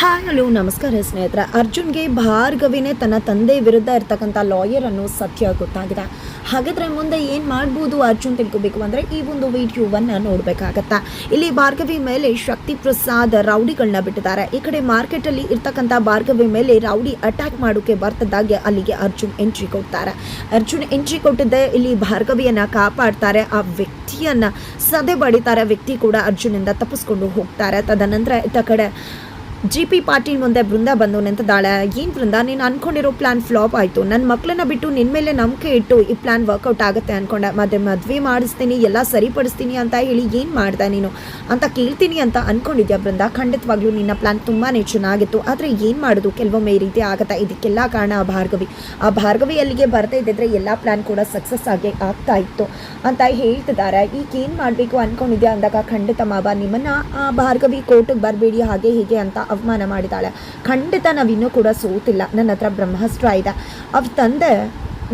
Hi, hello, ನಮಸ್ಕಾರ ಸ್ನೇಹಿತರೆ. ಅರ್ಜುನ್ಗೆ ಭಾರ್ಗವಿನೇ ತನ್ನ ತಂದೆ ವಿರುದ್ಧ ಇರ್ತಕ್ಕಂಥ ಲಾಯರ್ ಅನ್ನೋ ಸತ್ಯ ಗೊತ್ತಾಗಿದೆ. ಹಾಗಾದರೆ ಮುಂದೆ ಏನು ಮಾಡ್ಬೋದು ಅರ್ಜುನ್ ತಿಳ್ಕೊಬೇಕು ಅಂದರೆ ಈ ಒಂದು ವಿಡಿಯೋವನ್ನು ನೋಡಬೇಕಾಗತ್ತೆ? ಇಲ್ಲಿ ಭಾರ್ಗವಿ ಮೇಲೆ ಶಕ್ತಿ ಪ್ರಸಾದ್ ರೌಡಿಗಳನ್ನ ಬಿಟ್ಟಿದ್ದಾರೆ. ಈ ಕಡೆ ಮಾರ್ಕೆಟಲ್ಲಿ ಇರ್ತಕ್ಕಂಥ ಭಾರ್ಗವಿ ಮೇಲೆ ರೌಡಿ ಅಟ್ಯಾಕ್ ಮಾಡೋಕೆ ಬರ್ತದಾಗೆ ಅಲ್ಲಿಗೆ ಅರ್ಜುನ್ ಎಂಟ್ರಿ ಕೊಡ್ತಾರೆ. ಅರ್ಜುನ್ ಎಂಟ್ರಿ ಕೊಟ್ಟಿದ್ದೆ ಇಲ್ಲಿ ಭಾರ್ಗವಿಯನ್ನು ಕಾಪಾಡ್ತಾರೆ. ಆ ವ್ಯಕ್ತಿಯನ್ನು ಸದೆ ಬಡಿತಾರೆ ವ್ಯಕ್ತಿ ಕೂಡ ಅರ್ಜುನಿಂದ ತಪ್ಪಿಸ್ಕೊಂಡು ಹೋಗ್ತಾರೆ. ತದನಂತರ ಇತ್ತ ಕಡೆ ಜಿ ಪಿ ಪಾಟೀಲ್ ಮುಂದೆ ಬೃಂದ ಬಂದು ನಿಂತಿದ್ದಾಳೆ. ಏನು ಬೃಂದ? ನೀನು ಅನ್ಕೊಂಡಿರೋ ಪ್ಲಾನ್ ಫ್ಲಾಪ್ ಆಯಿತು. ನನ್ನ ಮಕ್ಕಳನ್ನ ಬಿಟ್ಟು ನಿನ್ನ ಮೇಲೆ ನಂಬಿಕೆ ಇಟ್ಟು ಈ ಪ್ಲಾನ್ ವರ್ಕೌಟ್ ಆಗುತ್ತೆ ಅನ್ಕೊಂಡೆ. ಮತ್ತೆ ಮದುವೆ ಮಾಡಿಸ್ತೀನಿ, ಎಲ್ಲ ಸರಿಪಡಿಸ್ತೀನಿ ಅಂತ ಹೇಳಿ ಏನು ಮಾಡ್ದೆ ನೀನು? ಅಂತ ಕೇಳ್ತೀನಿ ಅಂತ ಅನ್ಕೊಂಡಿದ್ಯಾ ಬೃಂದ? ಖಂಡಿತವಾಗ್ಲೂ ನಿನ್ನ ಪ್ಲಾನ್ ತುಂಬಾ ಚೆನ್ನಾಗಿತ್ತು. ಆದರೆ ಏನು ಮಾಡೋದು? ಕೆಲವೊಮ್ಮೆ ಈ ರೀತಿ ಆಗುತ್ತೆ. ಇದಕ್ಕೆಲ್ಲ ಕಾರಣ ಆ ಭಾರ್ಗವಿ. ಆ ಭಾರ್ಗವಿ ಅಲ್ಲಿಗೆ ಬರ್ತಾ ಇದ್ದಿದ್ರೆ ಎಲ್ಲ ಪ್ಲಾನ್ ಕೂಡ ಸಕ್ಸಸ್ ಆಗಿ ಆಗ್ತಾ ಇತ್ತು ಅಂತ ಹೇಳ್ತಿದ್ದಾರೆ. ಈಗ ಏನು ಮಾಡಬೇಕು ಅನ್ಕೊಂಡಿದ್ಯಾ ಅಂದಾಗ ಖಂಡಿತ ಮಾಬಾ ನಿಮ್ಮನ್ನ ಆ ಭಾರ್ಗವಿ ಕೋರ್ಟಿಗೆ ಬರಬೇಡಿ, ಹಾಗೆ ಹೀಗೆ ಅಂತ ಅವಮಾನ ಮಾಡಿದಾಳೆ ಖಂಡಿತ ನಾವಿನ್ನೂ ಕೂಡ ಸೋತಿಲ್ಲ. ನನ್ನ ಹತ್ರ ಬ್ರಹ್ಮಾಸ್ತ್ರ ಇದೆ. ಅವ್ರ ತಂದೆ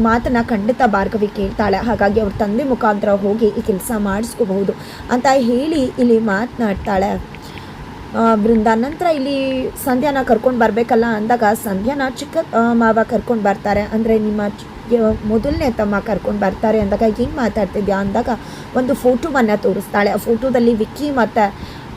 ಮಾತನ್ನ ಖಂಡಿತ ಭಾರ್ಗವಿ ಕೇಳ್ತಾಳೆ. ಹಾಗಾಗಿ ಅವ್ರ ತಂದೆ ಮುಖಾಂತರ ಹೋಗಿ ಈ ಕೆಲಸ ಮಾಡಿಸ್ಕೋಬಹುದು ಅಂತ ಹೇಳಿ ಇಲ್ಲಿ ಮಾತನಾಡ್ತಾಳೆ. ಬೃಂದ, ನಂತರ ಇಲ್ಲಿ ಸಂಧ್ಯಾನ ಕರ್ಕೊಂಡು ಬರಬೇಕಲ್ಲ ಅಂದಾಗ ಸಂಧ್ಯಾನ ಚಿಕ್ಕ ಮಾವ ಕರ್ಕೊಂಡು ಬರ್ತಾರೆ. ಅಂದರೆ ನಿಮ್ಮ ಮೊದಲನೇ ತಮ್ಮ ಕರ್ಕೊಂಡು ಬರ್ತಾರೆ ಅಂದಾಗ ಏನು ಮಾತಾಡ್ತಿದ್ಯಾ ಅಂದಾಗ ಒಂದು ಫೋಟೋವನ್ನು ತೋರಿಸ್ತಾಳೆ. ಆ ಫೋಟೋದಲ್ಲಿ ವಿಕ್ಕಿ ಮತ್ತು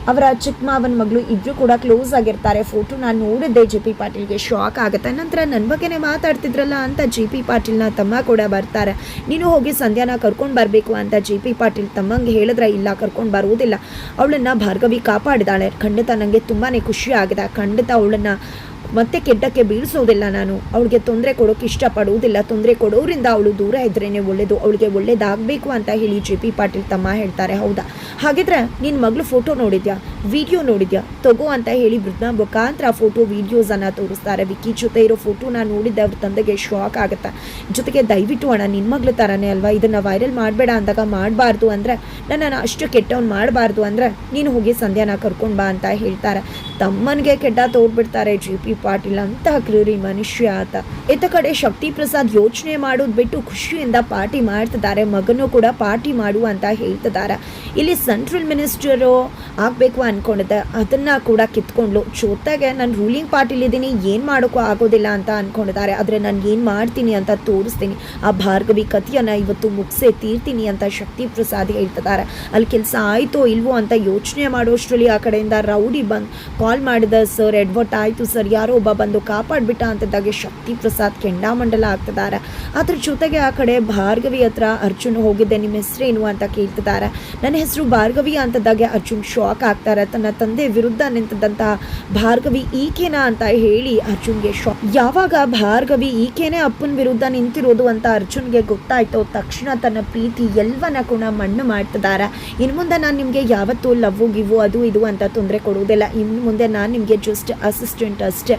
ಅವರ ಚಿಕ್ಕ ಮಾವನ ಮಗಳು ಇಬ್ಬರು ಕೂಡ ಕ್ಲೋಸ್ ಆಗಿರ್ತಾರೆ. ಫೋಟೋ ನಾನು ನೋಡಿದ್ದೆ ಜೆ ಪಿ ಪಾಟೀಲ್ಗೆ ಶಾಕ್ ಆಗುತ್ತೆ. ನಂತರ ನನ್ನ ಬಗ್ಗೆನೇ ಮಾತಾಡ್ತಿದ್ರಲ್ಲ ಅಂತ ಜಿ ಪಿ ಪಾಟೀಲ್ನ ತಮ್ಮ ಕೂಡ ಬರ್ತಾರೆ. ನೀನು ಹೋಗಿ ಸಂಧ್ಯಾನ ಕರ್ಕೊಂಡು ಬರಬೇಕು ಅಂತ ಜಿ ಪಿ ಪಾಟೀಲ್ ತಮ್ಮಂಗೆ ಹೇಳಿದ್ರೆ, ಇಲ್ಲ, ಕರ್ಕೊಂಡು ಬರುವುದಿಲ್ಲ. ಅವಳನ್ನು ಭಾರ್ಗವಿ ಕಾಪಾಡಿದಾಳೆ. ಖಂಡಿತ ನನಗೆ ತುಂಬಾ ಖುಷಿ ಆಗಿದೆ. ಖಂಡಿತ ಅವಳನ್ನು ಮತ್ತೆ ಕೆಟ್ಟಕ್ಕೆ ಬೀಳಿಸೋದಿಲ್ಲ ನಾನು. ಅವಳಿಗೆ ತೊಂದರೆ ಕೊಡೋಕೆ ಇಷ್ಟಪಡುವುದಿಲ್ಲ ತೊಂದರೆ ಕೊಡೋರಿಂದ ಅವಳು ದೂರ ಇದ್ರೇ ಒಳ್ಳೇದು. ಅವಳಿಗೆ ಒಳ್ಳೇದಾಗಬೇಕು ಅಂತ ಹೇಳಿ ಜೆ ಪಿ ಪಾಟೀಲ್ ತಮ್ಮ ಹೇಳ್ತಾರೆ. ಹೌದಾ? ಹಾಗಿದ್ರೆ ನಿನ್ನ ಮಗಳು ಫೋಟೋ ನೋಡಿದ್ಯಾ? ವಿಡಿಯೋ ನೋಡಿದ್ಯಾ? ತಗೋ ಅಂತ ಹೇಳಿ ಬೃಂದ ಮುಖಾಂತರ ಫೋಟೋ, ವೀಡಿಯೋಸನ್ನು ತೋರಿಸ್ತಾರೆ. ವಿಕ್ಕಿ ಜೊತೆ ಇರೋ ಫೋಟೋನ ನೋಡಿದ್ದೆ ಅವ್ರ ತಂದೆಗೆ ಶಾಕ್ ಆಗುತ್ತೆ. ಜೊತೆಗೆ ದಯವಿಟ್ಟು, ಅಣ್ಣ ನಿನ್ನ ಮಗಳ ಥರನೇ ಅಲ್ವಾ? ಇದನ್ನು ವೈರಲ್ ಮಾಡಬೇಡ ಅಂದಾಗ ಮಾಡಬಾರ್ದು ಅಂದರೆ, ನನ್ನನ್ನು ಅಷ್ಟು ಕೆಟ್ಟವ್ನು ಮಾಡಬಾರ್ದು ಅಂದರೆ, ನೀನು ಹೋಗಿ ಸಂಧ್ಯಾನ ಕರ್ಕೊಂಡು ಬಾ ಅಂತ ಹೇಳ್ತಾರೆ. ತಮ್ಮನಿಗೆ ಕೆಟ್ಟ ತೋರ್ಬಿಡ್ತಾರೆ. ಜಿ ಪಿ ಪಾಟೀಲ್ ಅಂತಹ ಕ್ರೂರಿ ಮನುಷ್ಯ ಆತ. ಇತ್ತ ಕಡೆ ಶಕ್ತಿ ಪ್ರಸಾದ್ ಯೋಚನೆ ಮಾಡೋದು ಬಿಟ್ಟು ಖುಷಿಯಿಂದ ಪಾರ್ಟಿ ಮಾಡ್ತಿದ್ದಾರೆ. ಮಗನೂ ಕೂಡ ಪಾರ್ಟಿ ಮಾಡು ಅಂತ ಹೇಳ್ತಿದ್ದಾರೆ. ಇಲ್ಲಿ ಸೆಂಟ್ರಲ್ ಮಿನಿಸ್ಟರು ಆಗಬೇಕು ಅಂದ್ಕೊಂಡಿದ್ದೆ ಅದನ್ನು ಕೂಡ ಕಿತ್ಕೊಂಡ್ಲು. ಜೊತೆಗೆ ನಾನು ರೂಲಿಂಗ್ ಪಾರ್ಟಿಲಿದ್ದೀನಿ ಏನು ಮಾಡೋಕ್ಕೂ ಆಗೋದಿಲ್ಲ ಅಂತ ಅಂದ್ಕೊಂಡಿದ್ದಾರೆ ಆದರೆ ನಾನು ಏನು ಮಾಡ್ತೀನಿ ಅಂತ ತೋರಿಸ್ತೀನಿ. ಆ ಭಾರ್ಗವಿ ಕಥೆಯನ್ನು ಇವತ್ತು ಮುಗಿಸೇ ತೀರ್ತೀನಿ ಅಂತ ಶಕ್ತಿ ಪ್ರಸಾದ್ ಹೇಳ್ತಿದ್ದಾರೆ. ಅಲ್ಲಿ ಕೆಲಸ ಆಯಿತೋ ಇಲ್ವೋ ಅಂತ ಯೋಚನೆ ಮಾಡೋಷ್ಟರಲ್ಲಿ ಆ ಕಡೆಯಿಂದ ರೌಡಿ ಬಂದು ಕಾಲ್ ಮಾಡಿದ, ಸರ್, ಎಡ್ವರ್ಟ್ ಆಯಿತು, ಸರ್, ಯಾರೋ ಒಬ್ಬ ಬಂದು ಕಾಪಾಡಿಬಿಟ್ಟ ಅಂತಿದ್ದಾಗೆ ಶಕ್ತಿ ಪ್ರಸಾದ್ ಕೆಂಡಾಮಂಡಲ ಆಗ್ತಿದ್ದಾರೆ. ಅದ್ರ ಜೊತೆಗೆ ಆ ಕಡೆ ಭಾರ್ಗವಿ ಹತ್ರ ಅರ್ಜುನ್ ಹೋಗಿದ್ದೆ ನಿಮ್ಮ ಹೆಸರೇನು? ಅಂತ ಕೇಳ್ತಿದ್ದಾರೆ. ನನ್ನ ಹೆಸರು ಭಾರ್ಗವಿ ಅಂತದಾಗೆ ಅರ್ಜುನ್ ಶಾಕ್ ಆಗ್ತಾರೆ ತನ್ನ ತಂದೆ ವಿರುದ್ಧ ನಿಂತಿದ್ದಂತಹ ಭಾರ್ಗವಿ ಈಕೆನಾ ಅಂತ ಹೇಳಿ ಅರ್ಜುನ್ಗೆ ಶಾಕ್ ಯಾವಾಗ ಭಾರ್ಗವಿ ಈಕೆನೇ ಅಪ್ಪನ ವಿರುದ್ಧ ನಿಂತಿರೋದು ಅಂತ ಅರ್ಜುನ್ಗೆ ಗೊತ್ತಾಯ್ತು. ತಕ್ಷಣ ತನ್ನ ಪ್ರೀತಿ ಎಲ್ಲವನ್ನ ಕೂಡ ಮಣ್ಣು ಮಾಡ್ತಿದ್ದಾರೆ. ಇನ್ನು ಮುಂದೆ ನಾನು ನಿಮಗೆ ಯಾವತ್ತು ಲವ್ ಗಿವು ಅದು ಇದು ಅಂತ ತೊಂದರೆ ಕೊಡುವುದಿಲ್ಲ. ಇನ್ನು ಮುಂದೆ ನಾನು ನಿಮಗೆ ಜಸ್ಟ್ ಅಸಿಸ್ಟೆಂಟ್ ಅಷ್ಟೇ.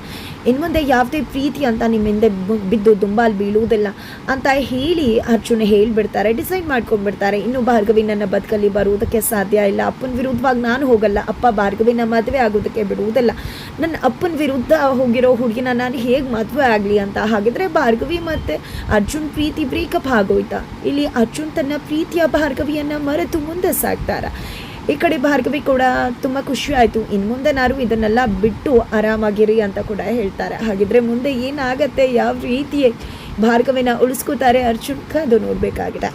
ಇನ್ನು ಮುಂದೆ ಯಾವುದೇ ಪ್ರೀತಿ ಅಂತ ನಿಮ್ಮ ಹಿಂದೆ ಬಿದ್ದು ದುಂಬಾಲ್ ಬೀಳುವುದಿಲ್ಲ ಅಂತ ಹೇಳಿ ಅರ್ಜುನ್ ಹೇಳ್ಬಿಡ್ತಾರೆ, ಡಿಸೈಡ್ ಮಾಡ್ಕೊಂಡ್ಬಿಡ್ತಾರೆ. ಇನ್ನು ಭಾರ್ಗವಿ ನನ್ನ ಬದುಕಲ್ಲಿ ಬರುವುದಕ್ಕೆ ಸಾಧ್ಯ ಇಲ್ಲ. ಅಪ್ಪನ ವಿರುದ್ಧವಾಗಿ ಹೋಗಲ್ಲ, ಅಪ್ಪ ಭಾರ್ಗವಿನ ಮದುವೆ ಆಗೋದಕ್ಕೆ ಬಿಡುವುದಲ್ಲ. ನನ್ನ ಅಪ್ಪನ ವಿರುದ್ಧ ಹೋಗಿರೋ ಹುಡುಗಿನ ನಾನು ಹೇಗೆ ಮದುವೆ ಆಗಲಿ ಅಂತ. ಹಾಗಿದ್ರೆ ಭಾರ್ಗವಿ ಮತ್ತು ಅರ್ಜುನ್ ಪ್ರೀತಿ ಬ್ರೇಕಪ್ ಆಗೋಯ್ತಾ? ಇಲ್ಲಿ ಅರ್ಜುನ್ ತನ್ನ ಪ್ರೀತಿಯ ಭಾರ್ಗವಿಯನ್ನು ಮರೆತು ಮುಂದೆ ಸಾಕ್ತಾರ ಈ ಕಡೆ ಭಾರ್ಗವಿ ಕೂಡ ತುಂಬ ಖುಷಿ ಆಯಿತು. ಇನ್ನು ಮುಂದೆ ನಾನು ಇದನ್ನೆಲ್ಲ ಬಿಟ್ಟು ಆರಾಮಾಗಿರಿ ಅಂತ ಕೂಡ ಹೇಳ್ತಾರೆ. ಹಾಗಿದ್ರೆ ಮುಂದೆ ಏನಾಗತ್ತೆ, ಯಾವ ರೀತಿ ಭಾರ್ಗವಿನ ಉಳಿಸ್ಕೋತಾರೆ ಅರ್ಜುನ್, ಕಾದು ನೋಡಬೇಕಾಗಿದೆ.